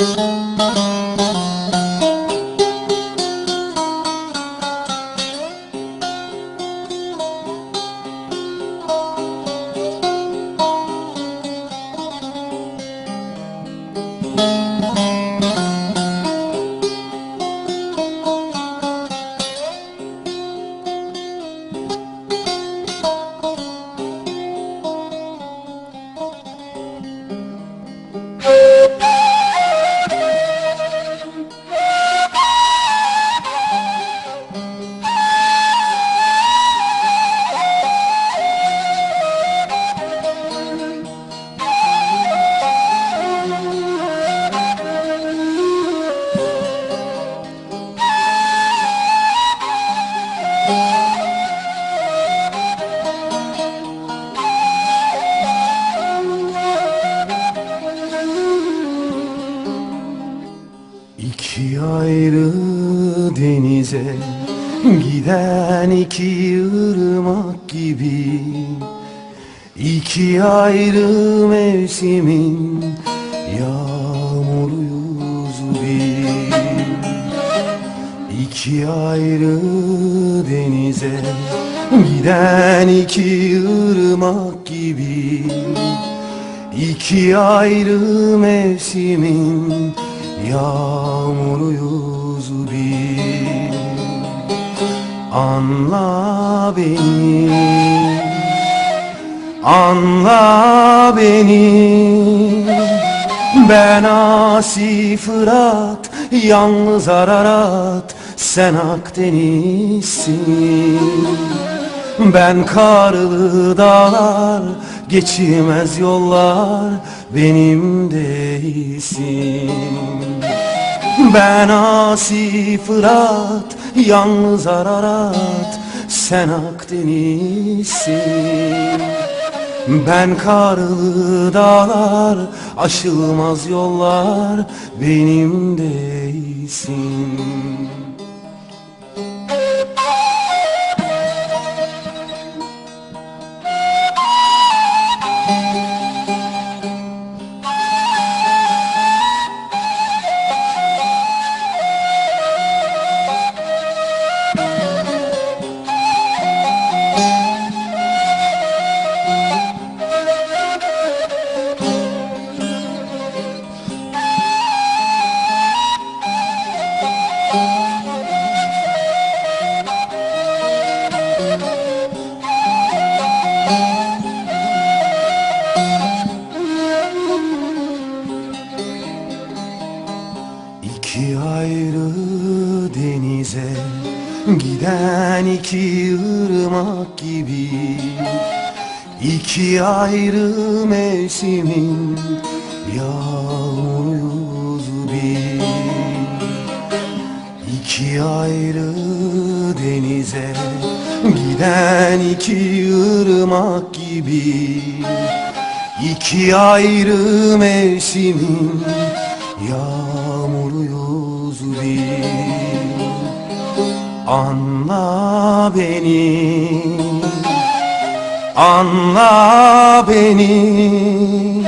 you. İki ayrı denize giden iki ırmak gibi. İki ayrı mevsimin yağmuruyuz bir İki ayrı denize giden iki ırmak gibi. İki ayrı mevsimin yağmuruyuz bir Anla beni. Anla beni. Ben asi Fırat Yalnız Ararat Sen Akdeniz'sin Ben karlı dağlar Geçilmez yollar Benim değilsin. Ben asi Fırat, yalnız Ararat Sen Akdeniz'sin. Ben karlı dağlar, aşılmaz yollar Benim değilsin İki ayrı denize giden iki ırmak gibi. İki ayrı mevsimin yağmuruyuz bir. İki ayrı denize giden iki ırmak gibi. İki ayrı mevsimin yağmuruyuz bir. Anla beni. Anla beni.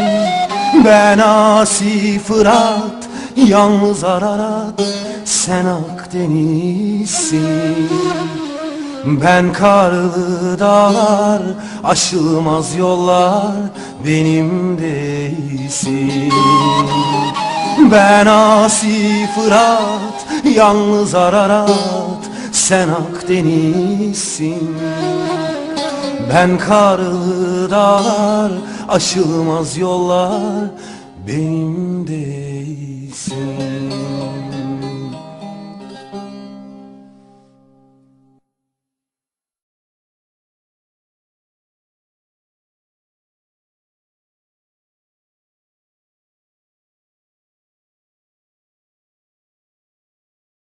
Ben asi Fırat Yalnız Ararat Sen Akdeniz'sin. Ben karlı dağlar, aşılmaz yollar benim değilsin. Ben asi Fırat, yalnız Ararat, sen Akdeniz'sin. Ben karlı dağlar, aşılmaz yollar benim değilsin.